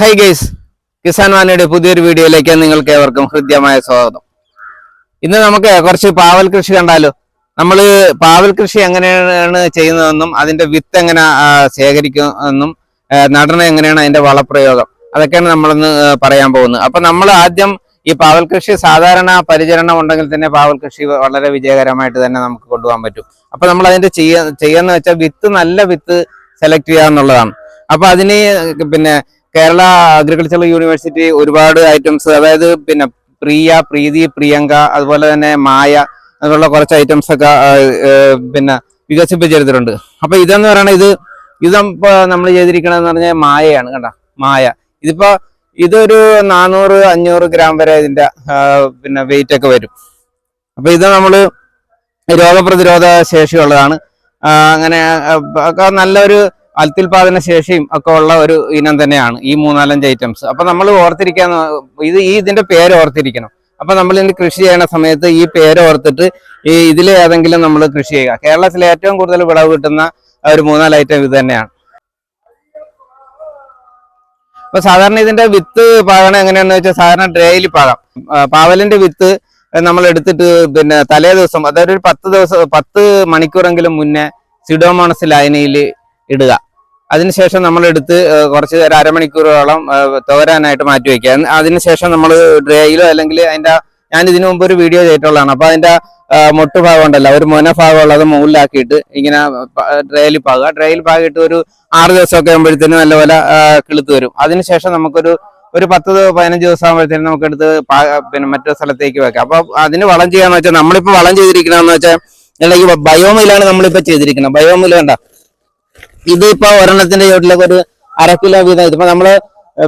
High guys Kisan വാനയുടെ പുതിയൊരു വീഡിയോയിലേക്ക് നിങ്ങൾക്ക് ഏവർക്കും ഹൃദ്യമായ സ്വാഗതം. ഇന്ന് നമുക്ക് കുറച്ച് പാവൽ കൃഷി കണ്ടാലോ? നമ്മൾ പാവൽ കൃഷി എങ്ങനെയാണ് ചെയ്യുന്നതെന്നും അതിന്റെ വിത്ത് എങ്ങനെ ശേഖരിക്കുമെന്നും നടണം എങ്ങനെയാണ് അതിന്റെ വളപ്രയോഗം അതൊക്കെയാണ് നമ്മളിന്ന് പറയാൻ പോകുന്നത്. അപ്പൊ നമ്മൾ ആദ്യം ഈ പാവൽ കൃഷി സാധാരണ പരിചരണം ഉണ്ടെങ്കിൽ തന്നെ പാവൽ കൃഷി വളരെ വിജയകരമായിട്ട് തന്നെ നമുക്ക് കൊണ്ടുപോകാൻ പറ്റും. അപ്പൊ നമ്മൾ അതിന്റെ ചെയ്യുക ചെയ്യാന്ന് വെച്ചാൽ വിത്ത് നല്ല വിത്ത് സെലക്ട് ചെയ്യുക എന്നുള്ളതാണ്. അപ്പൊ അതിന് പിന്നെ കേരള അഗ്രികൾച്ചറൽ യൂണിവേഴ്സിറ്റി ഒരുപാട് ഐറ്റംസ് അതായത് പിന്നെ പ്രിയ പ്രീതി പ്രിയങ്ക അതുപോലെ തന്നെ മായ അതുപോലുള്ള കുറച്ച് ഐറ്റംസ് ഒക്കെ പിന്നെ വികസിപ്പിച്ചെടുത്തിട്ടുണ്ട്. അപ്പൊ ഇതെന്ന് പറയുന്നത് ഇത് ഇതിപ്പോ നമ്മൾ ചെയ്തിരിക്കണമെന്ന് പറഞ്ഞാൽ മായയാണ് കണ്ട? മായ. ഇതിപ്പോ ഇതൊരു നാനൂറ് അഞ്ഞൂറ് ഗ്രാം വരെ ഇതിന്റെ പിന്നെ വെയിറ്റ് ഒക്കെ വരും. അപ്പൊ ഇത് നമ്മൾ രോഗപ്രതിരോധ ശേഷിയുള്ളതാണ് അങ്ങനെ ഒക്കെ നല്ലൊരു അത്യുൽപാദന ശേഷിയും ഒക്കെ ഉള്ള ഒരു ഇനം തന്നെയാണ് ഈ മൂന്നാലഞ്ച് ഐറ്റംസ് അപ്പൊ നമ്മൾ ഓർത്തിരിക്കാൻ ഇത് ഈ ഇതിന്റെ പേര് ഓർത്തിരിക്കണം. അപ്പൊ നമ്മൾ ഇതിന് കൃഷി ചെയ്യുന്ന സമയത്ത് ഈ പേര് ഓർത്തിട്ട് ഈ ഇതിൽ ഏതെങ്കിലും നമ്മൾ കൃഷി ചെയ്യുക. കേരളത്തിലെ ഏറ്റവും കൂടുതൽ വിളവ് കിട്ടുന്ന ഒരു മൂന്നാൽ ഐറ്റം ഇത് തന്നെയാണ്. അപ്പൊ സാധാരണ ഇതിന്റെ വിത്ത് പാകണം എങ്ങനെയാണെന്ന് വെച്ചാൽ സാധാരണ ഡ്രേയിൽ പാകാം. പാവലിന്റെ വിത്ത് നമ്മൾ എടുത്തിട്ട് പിന്നെ തലേ ദിവസം അതായത് ഒരു പത്ത് ദിവസം പത്ത് മണിക്കൂറെങ്കിലും മുന്നേ സിഡോമോണസ് ലൈനയിൽ ഇടുക. അതിനുശേഷം നമ്മൾ എടുത്ത് കുറച്ച് നേരം അരമണിക്കൂറോളം തോരാനായിട്ട് മാറ്റി വയ്ക്കുക അതിനുശേഷം നമ്മൾ ഡ്രൈയിലോ അല്ലെങ്കിൽ അതിന്റെ ഞാൻ ഇതിനു മുമ്പ് ഒരു വീഡിയോ ചെയ്തിട്ടുള്ളതാണ്. അപ്പൊ അതിന്റെ മുട്ടുഭാഗം മൊട്ട് ഭാഗം ഉണ്ടല്ലോ. ഒരു മൊന ഭാഗം ഉള്ളത് മുകളിലാക്കിയിട്ട് ഇങ്ങനെ ഡ്രൈയിൽ പാകുക ഡ്രൈയിൽ പാകിയിട്ട് ഒരു ആറ് ദിവസമൊക്കെ ആകുമ്പോഴത്തേനും നല്ലപോലെ കിളുത്ത് വരും. അതിനുശേഷം നമുക്കൊരു ഒരു പത്ത് പതിനഞ്ച് ദിവസം ആകുമ്പോഴത്തേനും നമുക്ക് എടുത്ത് പിന്നെ മറ്റൊരു സ്ഥലത്തേക്ക് വെക്കാം. അപ്പൊ അതിന് വളം ചെയ്യാന്ന് വെച്ചാൽ നമ്മളിപ്പോ വളം ചെയ്തിരിക്കണമെന്ന് വെച്ചാൽ ഈ ബയോമിലാണ് നമ്മളിപ്പോ ചെയ്തിരിക്കുന്നത്. ബയോമിൽ വേണ്ട ഇതിപ്പോ ഒരെണ്ണത്തിന്റെ ചോട്ടിലേക്ക് ഒരു അര കിലോ വീതം ഇതിപ്പോ നമ്മൾ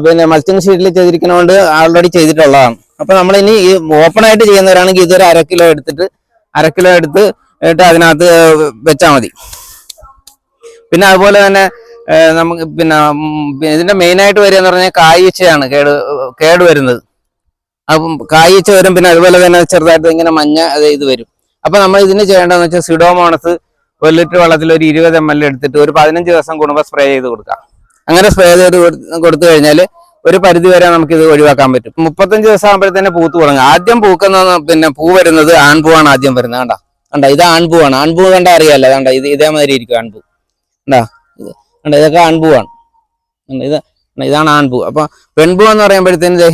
പിന്നെ മൾച്ചിങ് ഷീറ്റിൽ ചെയ്തിരിക്കുന്നതുകൊണ്ട് ആൾറെഡി ചെയ്തിട്ടുള്ളതാണ്. അപ്പൊ നമ്മൾ ഇനി ഈ ഓപ്പൺ ആയിട്ട് ചെയ്യുന്നവരാണെങ്കിൽ ഇതൊരു അര കിലോ എടുത്തിട്ട് അര കിലോ എടുത്ത് ഇട്ട് അതിനകത്ത് വെച്ചാൽ മതി. പിന്നെ അതുപോലെ തന്നെ നമുക്ക് പിന്നെ ഇതിന്റെ മെയിൻ ആയിട്ട് വരിക എന്ന് പറഞ്ഞാൽ കായ്ച്ചയാണ് കേട് കേട് വരുന്നത്. അപ്പം കായ്ച്ച വരും പിന്നെ അതുപോലെ തന്നെ ചെറുതായിട്ട് ഇങ്ങനെ മഞ്ഞ ഇത് വരും. അപ്പൊ നമ്മൾ ഇതിന് ചെയ്യേണ്ടതെന്ന് വെച്ചാൽ സിഡോമോണസ് ഒരു ലിറ്റർ വെള്ളത്തിൽ ഒരു ഇരുപത് എം എൽ എടുത്തിട്ട് ഒരു പതിനഞ്ച് ദിവസം കൂടുമ്പോൾ സ്പ്രേ ചെയ്ത് കൊടുക്കാം. അങ്ങനെ സ്പ്രേ ചെയ്ത് കൊടുത്തു കഴിഞ്ഞാൽ ഒരു പരിധി വരെ നമുക്ക് ഇത് ഒഴിവാക്കാൻ പറ്റും. മുപ്പത്തഞ്ച് ദിവസം ആകുമ്പോഴത്തേനെ പൂത്ത് തുടങ്ങും. ആദ്യം പൂക്കുന്ന പിന്നെ പൂ വരുന്നത് ആൺപൂവാണ് ആദ്യം വരുന്നത്. കണ്ട? കണ്ട? ഇത് ആൺപൂവാണ് ആൺപൂ കണ്ട അറിയാലോ? കണ്ട? ഇത് ഇതേമാതിരി ഇരിക്കും ആൺപൂ. കണ്ടാ? ഇത് കണ്ട? ഇതൊക്കെ ആൺപൂവാണ്? ഇത്? ഇതാണ് ആൺപൂ. അപ്പൊ പെൺപൂ എന്ന് പറയുമ്പോഴത്തേന്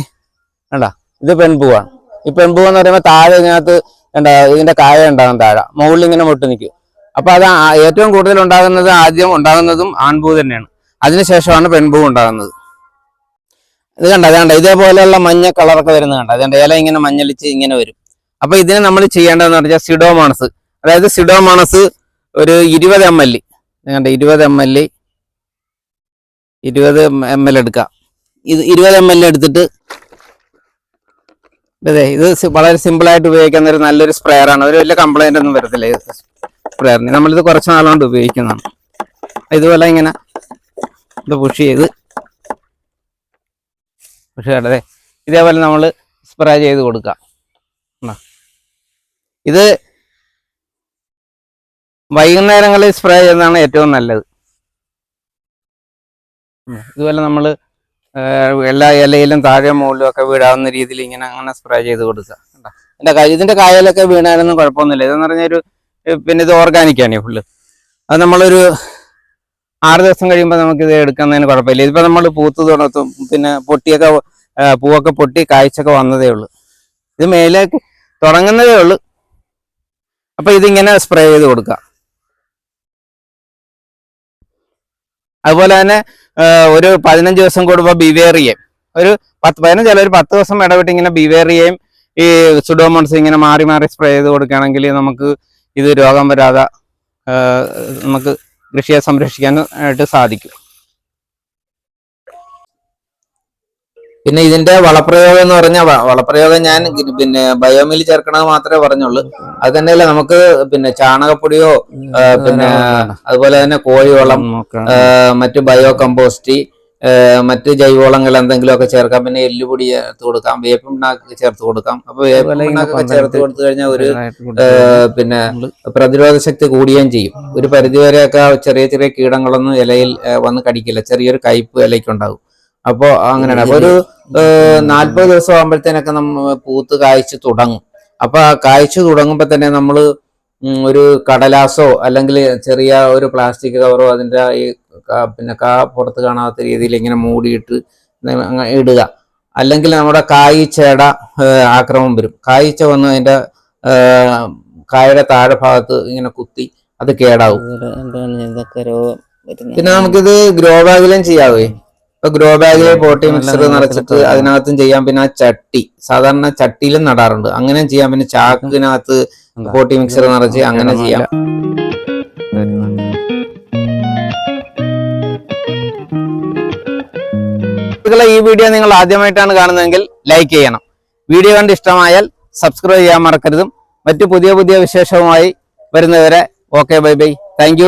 കണ്ട? ഇത് പെൺപൂവാണ് ഈ പെൺപൂ എന്ന് പറയുമ്പോൾ താഴെ ഇതിനകത്ത് എന്താ ഇതിന്റെ കായ ഉണ്ടാകും താഴെ. മുകളിൽ ഇങ്ങനെ മുട്ട് നിൽക്കും. അപ്പൊ അത് ഏറ്റവും കൂടുതൽ ഉണ്ടാകുന്നത് ആദ്യം ഉണ്ടാകുന്നതും ആൺപൂ തന്നെയാണ്. അതിനുശേഷമാണ് പെൺപൂ ഉണ്ടാകുന്നത്. ഇത് കണ്ട? അതുകൊണ്ട് ഇതേപോലെയുള്ള മഞ്ഞ കളറൊക്കെ വരുന്നത് കണ്ട? അതുകൊണ്ട് ഇല ഇങ്ങനെ മഞ്ഞളിച്ച് ഇങ്ങനെ വരും. അപ്പൊ ഇതിനെ നമ്മൾ ചെയ്യേണ്ടതെന്ന് പറഞ്ഞാൽ സിഡോമോണസ് അതായത് സിഡോമോണസ് ഒരു ഇരുപത് എം എൽ കണ്ട? ഇരുപത് എം എൽ ഇരുപത് എം എൽ എടുക്കാം ഇത് ഇരുപത് എം എൽ എടുത്തിട്ട് അതെ ഇത് വളരെ സിമ്പിൾ ആയിട്ട് ഉപയോഗിക്കുന്ന ഒരു നല്ലൊരു സ്പ്രെയർ ആണ്. ഒരു വലിയ കംപ്ലൈന്റ് ഒന്നും വരത്തില്ല. സ്പ്രെയറിന് നമ്മളിത് കുറച്ച് നാളുകൊണ്ട് ഉപയോഗിക്കുന്നതാണ്. ഇതുപോലെ ഇങ്ങനെ ഇത് പുഷ് ചെയ്ത് പുഷ് ചെയ്തേ ഇതേപോലെ നമ്മൾ സ്പ്രേ ചെയ്ത് കൊടുക്കാം? ഇത് വൈകുന്നേരങ്ങളിൽ സ്പ്രേ ചെയ്യുന്നതാണ് ഏറ്റവും നല്ലത്. ഇതുപോലെ നമ്മൾ എല്ലാ ഇലയിലും താഴെ മുകളിലും ഒക്കെ വീടാവുന്ന രീതിയിൽ ഇങ്ങനെ അങ്ങനെ സ്പ്രേ ചെയ്ത് കൊടുക്കുക? ഇതിന്റെ കായ ഇതിന്റെ കായലൊക്കെ വീണാലൊന്നും കുഴപ്പമൊന്നുമില്ല. ഇതെന്ന് പറഞ്ഞാൽ ഒരു പിന്നെ ഇത് ഓർഗാനിക്കാണ് ഫുള്ള് അത് നമ്മളൊരു ആറ് ദിവസം കഴിയുമ്പോൾ നമുക്ക് ഇത് എടുക്കുന്നതിന് കുഴപ്പമില്ല. ഇതിപ്പോൾ നമ്മൾ പൂത്ത് തുടത്തും പിന്നെ പൊട്ടിയൊക്കെ പൂവൊക്കെ പൊട്ടി കായ്ച്ചൊക്കെ വന്നതേ ഉള്ളൂ. ഇത് മേലേക്ക് തുടങ്ങുന്നതേ ഉള്ളൂ. അപ്പം ഇതിങ്ങനെ സ്പ്രേ ചെയ്ത് കൊടുക്കുക. അതുപോലെ തന്നെ ഒരു പതിനഞ്ച് ദിവസം കൂടുമ്പോൾ ബിവേറിയയും ഒരു പത്ത് പതിനഞ്ചല്ല ഒരു പത്ത് ദിവസം ഇടവിട്ട് ഇങ്ങനെ ബിവേറിയയും ഈ സുഡോമോൺസ് ഇങ്ങനെ മാറി മാറി സ്പ്രേ ചെയ്ത് കൊടുക്കുകയാണെങ്കിൽ നമുക്ക് ഇത് രോഗം വരാതെ നമുക്ക് കൃഷിയെ സംരക്ഷിക്കാനായിട്ട് സാധിക്കും. പിന്നെ ഇതിന്റെ വളപ്രയോഗം എന്ന് പറഞ്ഞ വളപ്രയോഗം ഞാൻ പിന്നെ ബയോമിൽ ചേർക്കണത് മാത്രമേ പറഞ്ഞുള്ളൂ. അത് തന്നെയല്ല നമുക്ക് പിന്നെ ചാണകപ്പൊടിയോ പിന്നെ അതുപോലെ തന്നെ കോഴിവളം മറ്റു ബയോ കമ്പോസ്റ്റ് മറ്റ് ജൈവവളങ്ങൾ എന്തെങ്കിലുമൊക്കെ ചേർക്കാം. പിന്നെ എല്ലുപൊടി ചേർത്ത് കൊടുക്കാം. വേപ്പിൻ പിണ്ണാക്ക് ചേർത്ത് കൊടുക്കാം. അപ്പൊ വേപ്പിൻ പിണ്ണാക്കൊക്കെ ചേർത്ത് കൊടുത്തു കഴിഞ്ഞാൽ ഒരു പിന്നെ പ്രതിരോധ ശക്തി കൂടുകയും ചെയ്യും. ഒരു പരിധിവരെയൊക്കെ ചെറിയ ചെറിയ കീടങ്ങളൊന്നും ഇലയിൽ വന്ന് കടിക്കില്ല. ചെറിയൊരു കയ്പ് ഇലയ്ക്കുണ്ടാകും. അപ്പോ അങ്ങനെയാണ്. അപ്പൊ ഒരു നാല്പത് ദിവസം ആകുമ്പോഴത്തേനൊക്കെ നമ്മ പൂത്ത് കായ്ച്ച് തുടങ്ങും. അപ്പൊ ആ കായ്ച്ചു തുടങ്ങുമ്പോ തന്നെ നമ്മൾ ഒരു കടലാസോ അല്ലെങ്കിൽ ചെറിയ ഒരു പ്ലാസ്റ്റിക് കവറോ അതിന്റെ ഈ പിന്നെ കാ പുറത്ത് കാണാത്ത രീതിയിൽ ഇങ്ങനെ മൂടിയിട്ട് ഇടുക. അല്ലെങ്കിൽ നമ്മുടെ കായ്ച്ചയുടെ ആക്രമം വരും. കായ്ച്ച വന്ന് അതിന്റെ കായയുടെ താഴെ ഭാഗത്ത് ഇങ്ങനെ കുത്തി അത് കേടാവും. പിന്നെ നമുക്കിത് ഗ്രോ ബാഗിലും ചെയ്യാവേ. ഇപ്പൊ ഗ്രോ ബാഗിൽ പോട്ടി മിക്സർ നിറച്ചിട്ട് അതിനകത്തും ചെയ്യാം. പിന്നെ ആ ചട്ടി സാധാരണ ചട്ടിയിലും നടാറുണ്ട്. അങ്ങനെ ചെയ്യാം. പിന്നെ ചാക്കിനകത്ത്? പോട്ടി മിക്സർ നിറച്ച് അങ്ങനെ ചെയ്യാം. സുഹൃത്തുക്കളെ, ഈ വീഡിയോ നിങ്ങൾ ആദ്യമായിട്ടാണ് കാണുന്നതെങ്കിൽ ലൈക്ക് ചെയ്യണം. വീഡിയോ കണ്ട് ഇഷ്ടമായാൽ സബ്സ്ക്രൈബ് ചെയ്യാൻ മറക്കരുതും. മറ്റു പുതിയ പുതിയ വിശേഷവുമായി വരുന്നവരെ ഓക്കെ ബൈ ബൈ താങ്ക്